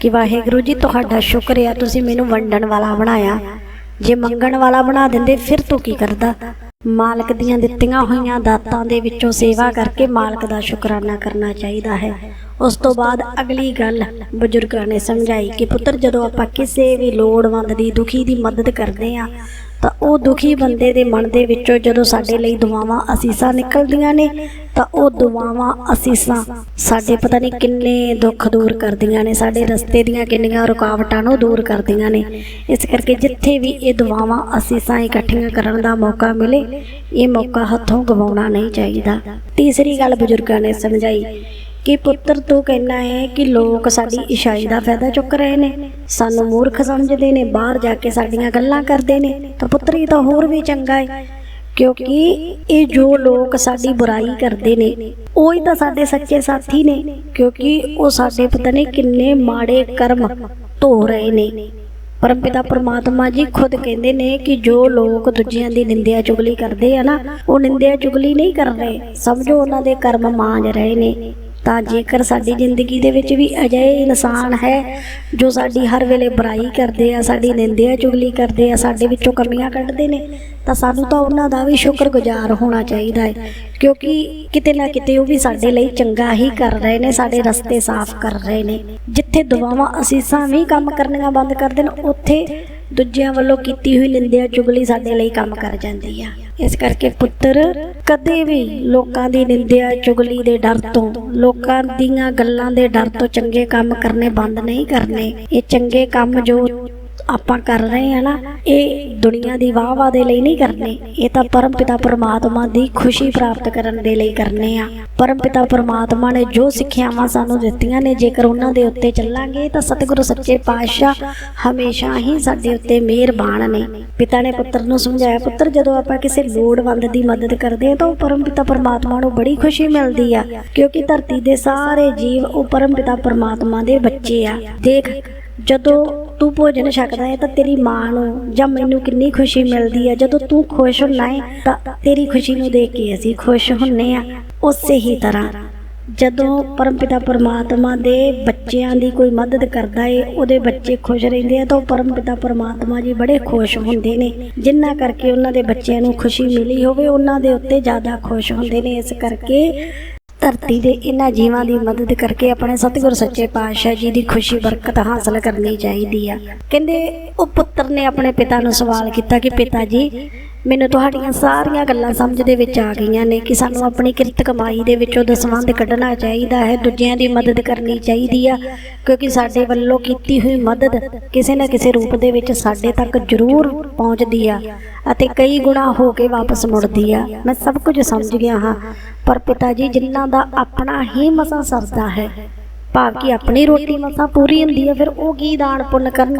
ਕਿ ਵਾਹਿਗੁਰੂ ਜੀ, ਤੁਹਾਡਾ ਸ਼ੁਕਰ ਹੈ ਤੁਸੀਂ ਮੈਨੂੰ ਵੰਡਣ ਵਾਲਾ ਬਣਾਇਆ। ਜੇ ਮੰਗਣ ਵਾਲਾ ਬਣਾ ਦਿੰਦੇ, ਫਿਰ ਤੂੰ ਕੀ ਕਰਦਾ? ਮਾਲਕ ਦੀਆਂ ਦਿੱਤੀਆਂ ਹੋਈਆਂ ਦਾਤਾਂ ਦੇ ਵਿੱਚੋਂ ਸੇਵਾ ਕਰਕੇ ਮਾਲਕ ਦਾ ਸ਼ੁਕਰਾਨਾ ਕਰਨਾ ਚਾਹੀਦਾ ਹੈ। ਉਸ ਤੋਂ ਬਾਅਦ ਅਗਲੀ ਗੱਲ ਬਜ਼ੁਰਗਾਂ ਨੇ ਸਮਝਾਈ ਕਿ ਪੁੱਤਰ, ਜਦੋਂ ਆਪਾਂ ਕਿਸੇ ਵੀ ਲੋੜਵੰਦ ਦੀ, ਦੁਖੀ ਦੀ ਮਦਦ ਕਰਦੇ ਆ ਤਾਂ ਉਹ ਦੁਖੀ ਬੰਦੇ ਦੇ ਮਨ ਦੇ ਵਿੱਚੋਂ ਜਦੋਂ ਸਾਡੇ ਲਈ ਦੁਆਵਾਂ ਅਸੀਸਾਂ ਨਿਕਲਦੀਆਂ ਨੇ, ਤਾਂ ਉਹ ਦੁਆਵਾਂ ਅਸੀਸਾਂ ਸਾਡੇ ਪਤਾ ਨਹੀਂ ਕਿੰਨੇ ਦੁੱਖ ਦੂਰ ਕਰਦੀਆਂ ਨੇ, ਸਾਡੇ ਰਸਤੇ ਦੀਆਂ ਕਿੰਨੀਆਂ ਰੁਕਾਵਟਾਂ ਨੂੰ ਦੂਰ ਕਰਦੀਆਂ ਨੇ। ਇਸ ਕਰਕੇ ਜਿੱਥੇ ਵੀ ਇਹ ਦੁਆਵਾਂ ਅਸੀਸਾਂ ਇਕੱਠੀਆਂ ਕਰਨ ਦਾ ਮੌਕਾ ਮਿਲੇ, ਇਹ ਮੌਕਾ ਹੱਥੋਂ ਗਵਾਉਣਾ ਨਹੀਂ ਚਾਹੀਦਾ। ਤੀਸਰੀ ਗੱਲ ਬਜ਼ੁਰਗਾਂ ਨੇ ਸਮਝਾਈ ਕਿ ਪੁੱਤਰ ਤੂੰ ਕਹਿਣਾ ਹੈ ਕਿ ਲੋਕ ਸਾਡੀ ਇਸ਼ਾਈ ਦਾ ਫਾਇਦਾ ਚੁੱਕ ਰਹੇ ਨੇ। ਸਾਨੂੰ ਮੂਰਖ ਸਮਝਦੇ ਨੇ, ਬਾਹਰ ਜਾ ਕੇ ਸਾਡੀਆਂ ਗੱਲਾਂ ਕਰਦੇ ਨੇ। ਤਾਂ ਪੁੱਤਰ ਇਹ ਤਾਂ ਹੋਰ ਵੀ ਚੰਗਾ ਹੈ, ਕਿਉਂਕਿ ਇਹ ਜੋ ਲੋਕ ਸਾਡੀ ਬੁਰਾਈ ਕਰਦੇ ਨੇ, ਉਹ ਹੀ ਤਾਂ ਸਾਡੇ ਸੱਚੇ ਸਾਥੀ ਨੇ, ਕਿਉਂਕਿ ਉਹ ਸਾਡੇ ਪਤਾ ਨਹੀਂ ਕਿੰਨੇ ਮਾੜੇ ਕਰਮ ਧੋ ਰਹੇ ਨੇ। ਪਰਮਪਿਤਾ ਪਰਮਾਤਮਾ ਜੀ ਖੁਦ ਕਹਿੰਦੇ ਨੇ ਕਿ ਜੋ ਲੋਕ ਦੂਜਿਆਂ ਦੀ ਨਿੰਦਿਆ ਚੁਗਲੀ ਕਰਦੇ ਆ ਨਾ, ਉਹ ਨਿੰਦਿਆ ਚੁਗਲੀ ਨਹੀਂ ਕਰ ਰਹੇ। ਸਮਝੋ ਉਹਨਾਂ ਦੇ ਕਰਮ ਮਾਂਜ ਰਹੇ ਨੇ। ਤਾਂ ਜੇਕਰ ਸਾਡੀ ਜ਼ਿੰਦਗੀ ਦੇ ਵਿੱਚ ਵੀ ਅਜਿਹੇ ਇਨਸਾਨ ਹੈ ਜੋ ਸਾਡੀ ਹਰ ਵੇਲੇ ਬੁਰਾਈ ਕਰਦੇ ਆ, ਸਾਡੀ ਨਿੰਦਿਆ ਚੁਗਲੀ ਕਰਦੇ ਆ, ਸਾਡੇ ਵਿੱਚੋਂ ਕਮੀਆਂ ਕੱਢਦੇ ਨੇ, ਤਾਂ ਸਾਨੂੰ ਤਾਂ ਉਹਨਾਂ ਦਾ ਵੀ ਸ਼ੁਕਰਗੁਜ਼ਾਰ ਹੋਣਾ ਚਾਹੀਦਾ ਹੈ। ਕਿਉਂਕਿ ਕਿਤੇ ਨਾ ਕਿਤੇ ਉਹ ਵੀ ਸਾਡੇ ਲਈ ਚੰਗਾ ਹੀ ਕਰ ਰਹੇ ਨੇ, ਸਾਡੇ ਰਸਤੇ ਸਾਫ਼ ਕਰ ਰਹੇ ਨੇ। ਜਿੱਥੇ ਦੁਆਵਾਂ, ਅਸੀਸਾਂ ਵੀ ਕੰਮ ਕਰਨੀਆਂ ਬੰਦ ਕਰ ਦੇਣ, ਉੱਥੇ ਦੂਜਿਆਂ ਵੱਲੋਂ ਕੀਤੀ ਹੋਈ ਨਿੰਦਿਆ ਚੁਗਲੀ ਸਾਡੇ ਲਈ ਕੰਮ ਕਰ ਜਾਂਦੀ ਆ। ਇਸ ਕਰਕੇ ਪੁੱਤਰ, ਕਦੇ ਵੀ ਲੋਕਾਂ ਦੀ ਨਿੰਦਿਆ, ਚੁਗਲੀ ਦੇ ਡਰ ਤੋਂ, ਲੋਕਾਂ ਦੀਆਂ ਗੱਲਾਂ ਦੇ ਡਰ ਤੋਂ ਚੰਗੇ ਕੰਮ ਕਰਨੇ ਬੰਦ ਨਹੀਂ ਕਰਨੇ। ਇਹ ਚੰਗੇ ਕੰਮ ਜੋ ਆਪਾਂ ਕਰ ਰਹੇ ਆ ਨਾ, ਇਹ ਦੁਨੀਆ ਦੀ ਵਾਹ-ਵਾਹ ਦੇ ਲਈ ਨਹੀਂ ਕਰਨੇ। ਇਹ ਤਾਂ ਪਰਮ ਪਿਤਾ ਪਰਮਾਤਮਾ ਦੀ ਖੁਸ਼ੀ ਪ੍ਰਾਪਤ ਕਰਨ ਦੇ ਲਈ ਕਰਨੇ ਆ। ਪਰਮਪਿਤਾ ਪਰਮਾਤਮਾ ਨੇ ਜੋ ਸਿੱਖਿਆਵਾਂ ਸਾਨੂੰ ਦਿੱਤੀਆਂ ਨੇ, ਜੇਕਰ ਉਹਨਾਂ ਦੇ ਉੱਤੇ ਚੱਲਾਂਗੇ, ਤਾਂ ਸਤਿਗੁਰੂ ਸੱਚੇ ਪਾਤਸ਼ਾਹ ਹਮੇਸ਼ਾ ਹੀ ਸਾਡੇ ਉੱਤੇ ਮਿਹਰਬਾਨ ਨੇ। ਪਿਤਾ ਨੇ ਪੁੱਤਰ ਨੂੰ ਸਮਝਾਇਆ, ਪੁੱਤਰ, ਜਦੋਂ ਆਪਾਂ ਕਿਸੇ ਲੋੜਵੰਦ ਦੀ ਮਦਦ ਕਰਦੇ ਆ ਤਾਂ ਉਹ ਪਰਮ ਪਿਤਾ ਪਰਮਾਤਮਾ ਨੂੰ ਬੜੀ ਖੁਸ਼ੀ ਮਿਲਦੀ ਆ, ਕਿਉਂਕਿ ਧਰਤੀ ਦੇ ਸਾਰੇ ਜੀਵ ਉਹ ਪਰਮ ਪਿਤਾ ਪਰਮਾਤਮਾ ਦੇ ਬੱਚੇ ਆ। ਦੇਖ, ਜਦੋਂ ਤੂੰ ਭੋਜਨ ਛਕਦਾ ਹੈ ਤਾਂ ਤੇਰੀ ਮਾਂ ਨੂੰ ਜਾਂ ਮੈਨੂੰ ਕਿੰਨੀ ਖੁਸ਼ੀ ਮਿਲਦੀ ਹੈ ਜਦੋਂ ਤੂੰ ਖੁਸ਼ ਹੁੰਦਾ ਹੈ ਤਾਂ ਤੇਰੀ ਖੁਸ਼ੀ ਨੂੰ ਦੇਖ ਕੇ ਅਸੀਂ ਖੁਸ਼ ਹੁੰਨੇ ਆ। ਉਸੇ ਹੀ ਤਰ੍ਹਾਂ ਜਦੋਂ ਪਰਮਪਿਤਾ ਪਰਮਾਤਮਾ ਦੇ ਬੱਚਿਆਂ ਦੀ ਕੋਈ ਮਦਦ ਕਰਦਾ ਏ, ਉਹਦੇ ਬੱਚੇ ਖੁਸ਼ ਰਹਿੰਦੇ ਆ ਤਾਂ ਉਹ ਪਰਮਪਿਤਾ ਪਰਮਾਤਮਾ ਜੀ ਬੜੇ ਖੁਸ਼ ਹੁੰਦੇ ਨੇ। ਜਿੰਨਾ ਕਰਕੇ ਉਹਨਾਂ ਦੇ ਬੱਚਿਆਂ ਨੂੰ ਖੁਸ਼ੀ ਮਿਲੀ ਹੋਵੇ, ਉਹਨਾਂ ਦੇ ਉੱਤੇ ਜ਼ਿਆਦਾ ਖੁਸ਼ ਹੁੰਦੇ ਨੇ। ਇਸ ਕਰਕੇ ਧਰਤੀ ਦੇ ਇਹਨਾਂ ਜੀਵਾਂ ਦੀ ਮਦਦ ਕਰਕੇ ਆਪਣੇ ਸਤਿਗੁਰ ਸੱਚੇ ਪਾਤਸ਼ਾਹ ਜੀ ਦੀ ਖੁਸ਼ੀ, ਬਰਕਤ ਹਾਸਲ ਕਰਨੀ ਚਾਹੀਦੀ ਆ। ਕਹਿੰਦੇ ਉਹ ਪੁੱਤਰ ਨੇ ਆਪਣੇ ਪਿਤਾ ਨੂੰ ਸਵਾਲ ਕੀਤਾ ਕਿ ਪਿਤਾ ਜੀ ਮੈਨੂੰ ਤੁਹਾਡੀਆਂ ਸਾਰੀਆਂ ਗੱਲਾਂ ਸਮਝ ਦੇ ਵਿੱਚ ਆ ਗਈਆਂ ਨੇ ਕਿ ਸਾਨੂੰ ਆਪਣੀ ਕਿਰਤ ਕਮਾਈ ਦੇ ਵਿੱਚੋਂ ਦਸਵੰਧ ਕੱਢਣਾ ਚਾਹੀਦਾ ਹੈ, ਦੂਜਿਆਂ ਦੀ ਮਦਦ ਕਰਨੀ ਚਾਹੀਦੀ ਆ, ਕਿਉਂਕਿ ਸਾਡੇ ਵੱਲੋਂ ਕੀਤੀ ਹੋਈ ਮਦਦ ਕਿਸੇ ਨਾ ਕਿਸੇ ਰੂਪ ਦੇ ਵਿੱਚ ਸਾਡੇ ਤੱਕ ਜ਼ਰੂਰ ਪਹੁੰਚਦੀ ਆ ਅਤੇ ਕਈ ਗੁਣਾ ਹੋ ਕੇ ਵਾਪਸ ਮੁੜਦੀ ਆ। ਮੈਂ ਸਭ ਕੁਝ ਸਮਝ ਗਿਆ ਹਾਂ, ਪਰ ਪਿਤਾ ਜੀ ਜਿਨ੍ਹਾਂ ਦਾ ਆਪਣਾ ਹੀ ਮਸਾਂ ਸਰਦਾ ਹੈ, ਭਾਵ ਕਿ ਆਪਣੀ ਰੋਟੀ ਮਸਾਂ ਪੂਰੀ ਹੁੰਦੀ ਹੈ ਫਿਰ ਉਹ ਕੀ ਦਾਨ ਪੁੰਨ ਕਰਨ?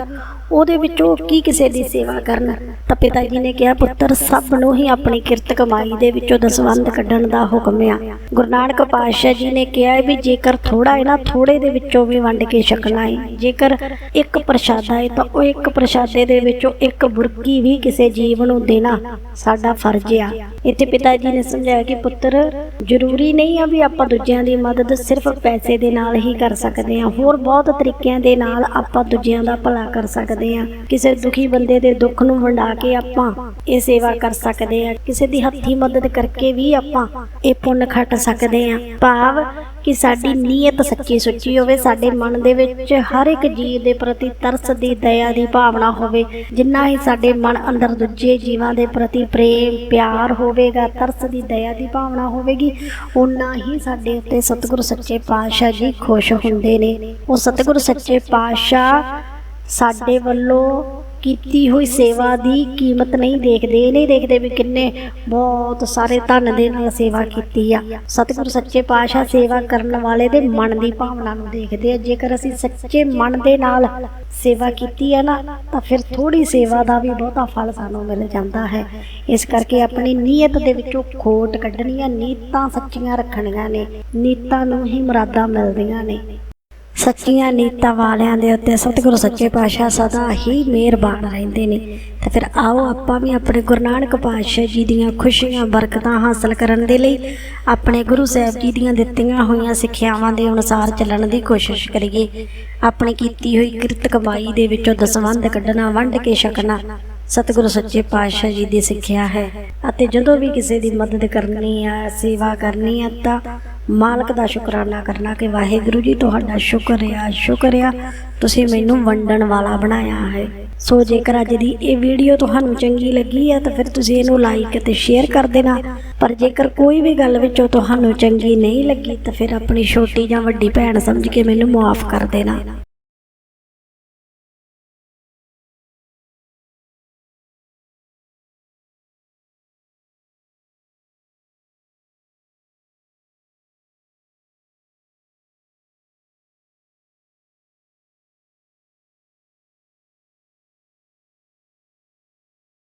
ਉਹਦੇ ਵਿੱਚੋਂ ਕੀ ਕਿਸੇ ਦੀ ਸੇਵਾ ਕਰਨ? ਤਾਂ ਪਿਤਾ ਜੀ ਨੇ ਕਿਹਾ, ਪੁੱਤਰ, ਸਭ ਨੂੰ ਹੀ ਆਪਣੀ ਕਿਰਤ ਕਮਾਈ ਦੇ ਵਿੱਚੋਂ ਦਸਵੰਧ ਕੱਢਣ ਦਾ ਹੁਕਮ ਆ। ਗੁਰੂ ਨਾਨਕ ਪਾਤਸ਼ਾਹ ਜੀ ਨੇ ਕਿਹਾ ਵੀ ਜੇਕਰ ਥੋੜਾ ਹੈ ਨਾ ਥੋੜੇ ਦੇ ਵਿੱਚੋਂ ਵੀ ਵੰਡ ਕੇ ਛਕਣਾ ਹੈ ਜੇਕਰ ਇੱਕ ਪ੍ਰਸ਼ਾਦਾ ਹੈ ਤਾਂ ਉਹ ਇੱਕ ਪ੍ਰਸ਼ਾਦੇ ਦੇ ਵਿੱਚੋਂ ਇੱਕ ਬੁਰਕੀ ਵੀ ਕਿਸੇ ਜੀਵ ਨੂੰ ਦੇਣਾ ਸਾਡਾ ਫਰਜ਼ ਆ। ਇੱਥੇ ਪਿਤਾ ਜੀ ਨੇ ਸਮਝਾਇਆ ਕਿ, ਪੁੱਤਰ, ਜ਼ਰੂਰੀ ਨਹੀਂ ਆ ਵੀ ਆਪਾਂ ਦੂਜਿਆਂ ਦੀ ਮਦਦ ਸਿਰਫ ਪੈਸੇ ਦੇ ਨਾਲ ਹੀ ਕਰ ਸਕਦੇ ਹਾਂ। ਹੋਰ ਬਹੁਤ ਤਰੀਕਿਆਂ ਦੇ ਨਾਲ ਆਪਾਂ ਦੂਜਿਆਂ ਦਾ ਭਲਾ ਕਰ ਸਕਦੇ ਹਾਂ। ਕਿਸੇ ਦੁਖੀ ਬੰਦੇ ਦੇ ਦੁੱਖ ਨੂੰ ਵੰਡਾ ਕੇ ਆਪਾਂ ਇਹ ਸੇਵਾ ਕਰ ਸਕਦੇ ਹਾਂ। ਕਿਸੇ ਦੀ ਹੱਥੀ ਮਦਦ ਕਰਕੇ ਵੀ ਆਪਾਂ ਇਹ ਪੁੰਨ ਖੱਟ ਸਕਦੇ ਹਾਂ। ਭਾਵ ਕਿ ਸਾਡੀ ਨੀਅਤ ਸੱਚੀ ਸੁੱਚੀ ਹੋਵੇ, ਸਾਡੇ ਮਨ ਦੇ ਵਿੱਚ ਹਰ ਇੱਕ ਜੀਵ ਦੇ ਪ੍ਰਤੀ ਤਰਸ ਦੀ ਦਇਆ ਦੀ ਭਾਵਨਾ ਹੋਵੇ, ਜਿੰਨਾ ਹੀ ਸਾਡੇ ਮਨ ਅੰਦਰ ਦੂਜੇ ਜੀਵਾਂ ਦੇ ਪ੍ਰਤੀ ਪ੍ਰੇਮ, ਪਿਆਰ ਹੋਵੇਗਾ, ਤਰਸ ਦੀ ਦਇਆ ਦੀ ਭਾਵਨਾ ਹੋਵੇਗੀ ਉਨਾ ਹੀ ਸਾਡੇ ਉੱਤੇ ਸਤਿਗੁਰੂ ਸੱਚੇ ਪਾਤਸ਼ਾਹ ਜੀ ਖੁਸ਼ ਹੁੰਦੇ ਨੇ। ਉਹ ਸਤਿਗੁਰੂ ਸੱਚੇ ਪਾਤਸ਼ਾਹ ਸਾਡੇ ਵੱਲੋਂ ਕੀਤੀ ਹੋਈ ਸੇਵਾ ਦੀ ਕੀਮਤ ਨਹੀਂ ਦੇਖਦੇ ਇਹ ਨਹੀਂ ਦੇਖਦੇ ਵੀ ਕਿੰਨੇ ਬਹੁਤ ਸਾਰੇ ਧਨ ਦੇ ਨਾਲ ਸੇਵਾ ਕੀਤੀ ਆ। ਸਤਿਗੁਰੂ ਸੱਚੇ ਪਾਤਸ਼ਾਹ ਸੇਵਾ ਕਰਨ ਵਾਲੇ ਦੇ ਮਨ ਦੀ ਭਾਵਨਾ ਨੂੰ ਦੇਖਦੇ ਆ। ਜੇਕਰ ਅਸੀਂ ਸੱਚੇ ਮਨ ਦੇ ਨਾਲ ਸੇਵਾ ਕੀਤੀ ਆ ਨਾ, ਤਾਂ ਫਿਰ ਥੋੜੀ ਸੇਵਾ ਦਾ ਵੀ ਬਹੁਤਾ ਫਲ ਸਾਨੂੰ ਮਿਲ ਜਾਂਦਾ ਹੈ। ਇਸ ਕਰਕੇ ਆਪਣੀ ਨੀਅਤ ਦੇ ਵਿੱਚੋਂ ਖੋਟ ਕੱਢਣੀਆਂ ਨੀਤਾਂ ਸੱਚੀਆਂ ਰੱਖਣੀਆਂ ਨੇ। ਨੀਤਾਂ ਨੂੰ ਹੀ ਮੁਰਾਦਾਂ ਮਿਲਦੀਆਂ ਨੇ। ਸੱਚੀਆਂ ਨੀਤਾਂ ਵਾਲਿਆਂ ਦੇ ਉੱਤੇ ਸਤਿਗੁਰੂ ਸੱਚੇ ਪਾਤਸ਼ਾਹ ਸਦਾ ਹੀ ਮਿਹਰਬਾਨ ਰਹਿੰਦੇ ਨੇ। ਤੇ ਫਿਰ ਆਓ ਆਪਾਂ ਵੀ ਆਪਣੇ ਗੁਰੂ ਨਾਨਕ ਪਾਤਸ਼ਾਹ ਜੀ ਦੀਆਂ ਖੁਸ਼ੀਆਂ, ਬਰਕਤਾਂ ਹਾਸਲ ਕਰਨ ਦੇ ਲਈ ਆਪਣੇ ਗੁਰੂ ਸਾਹਿਬ ਜੀ ਦੀਆਂ ਦਿੱਤੀਆਂ ਹੋਈਆਂ ਸਿੱਖਿਆਵਾਂ ਦੇ ਅਨੁਸਾਰ ਚੱਲਣ ਦੀ ਕੋਸ਼ਿਸ਼ ਕਰੀਏ। ਆਪਣੀ ਕੀਤੀ ਹੋਈ ਕਿਰਤ ਕਮਾਈ ਦੇ ਵਿੱਚੋਂ ਦਸਵੰਧ ਕੱਢਣਾ, ਵੰਡ ਕੇ ਛਕਣਾ ਸਤਿਗੁਰੂ ਸੱਚੇ ਪਾਤਸ਼ਾਹ ਜੀ ਦੀ ਸਿੱਖਿਆ ਹੈ। ਅਤੇ ਜਦੋਂ ਵੀ ਕਿਸੇ ਦੀ ਮਦਦ ਕਰਨੀ ਆ, ਸੇਵਾ ਕਰਨੀ ਆ, ਤਾਂ ਮਾਲਕ ਦਾ ਸ਼ੁਕਰਾਨਾ ਕਰਨਾ ਕਿ ਵਾਹਿਗੁਰੂ ਜੀ, ਤੁਹਾਡਾ ਸ਼ੁਕਰ ਆ ਸ਼ੁਕਰ ਆ। ਤੁਸੀਂ ਮੈਨੂੰ ਵੰਡਣ ਵਾਲਾ ਬਣਾਇਆ ਹੈ। ਸੋ ਜੇਕਰ ਅੱਜ ਦੀ ਇਹ ਵੀਡੀਓ ਤੁਹਾਨੂੰ ਚੰਗੀ ਲੱਗੀ ਹੈ ਤਾਂ ਫਿਰ ਤੁਸੀਂ ਇਹਨੂੰ ਲਾਈਕ ਅਤੇ ਸ਼ੇਅਰ ਕਰ ਦੇਣਾ। ਪਰ ਜੇਕਰ ਕੋਈ ਵੀ ਗੱਲ ਵਿੱਚੋਂ ਤੁਹਾਨੂੰ ਚੰਗੀ ਨਹੀਂ ਲੱਗੀ, ਤਾਂ ਫਿਰ ਆਪਣੀ ਛੋਟੀ ਜਾਂ ਵੱਡੀ ਭੈਣ ਸਮਝ ਕੇ ਮੈਨੂੰ ਮਾਫ ਕਰ ਦੇਣਾ।